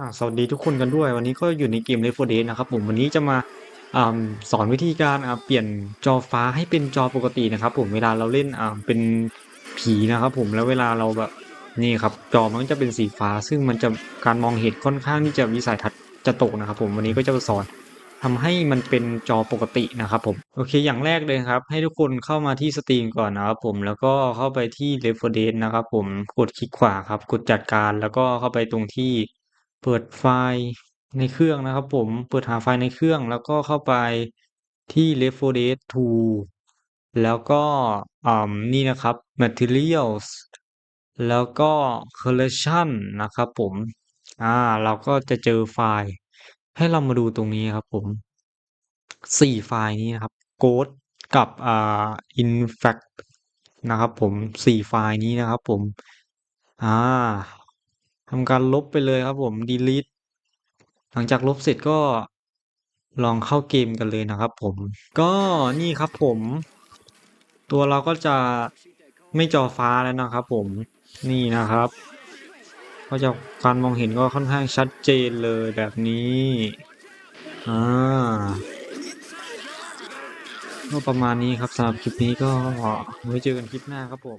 อ่าสวัสดีทุกคนกันด้วย วันนี้ก็อยู่ในเกม Left 4 Dead นะครับผมวันนี้จะมาอ่าสอนวิธีการอ่าเปลี่ยนจอฟ้าให้เป็นจอปกตินะครับผมเวลาเราเล่นอ่าเป็นผีนะครับผมแล้วเวลาเราแบบนี่ครับจอมันจะเป็นสีฟ้า ซึ่งมันจะการมองเห็นค่อนข้างที่จะวิสัยทัศน์จะตกนะครับผมวันนี้ก็จะมาสอนทำให้มันเป็นจอปกตินะครับผมโอเคอย่างแรกเลยครับ ให้ทุกคนเข้ามาที่สตรีมก่อนนะครับผมแล้วก็เข้าไปที่ Left 4 Dead นะครับผมกดคลิกขวาครับกดจัดการแล้วก็เข้าไปตรงที่ เปิดไฟล์ในเครื่องนะครับผมเปิดหาไฟล์ในเครื่องแล้วก็เข้าไปที่ Left 4 Dead 2แล้วก็นี่นะครับ Materials แล้วก็ Collection นะครับผมอ่าเราก็จะเจอไฟล์ ให้เรามาดูตรงนี้ครับผมสี่ไฟล์นี้นะครับ Ghost กับอ่า Infact นะครับผมสี่ไฟล์นี้นะครับผมอ่า ทำการลบไปเลยครับผม delete หลังจากลบเสร็จก็ลองเข้าเกมกันเลยนะครับผม ก็นี่ครับผม ตัวเราก็จะไม่จอฟ้าแล้วนะครับผมนี่นะครับ ก็จะการมองเห็นก็ค่อนข้างชัดเจนเลยแบบนี้อ่าก็ประมาณนี้ครับสำหรับคลิปนี้ก็ไว้เจอกันคลิปหน้าครับผม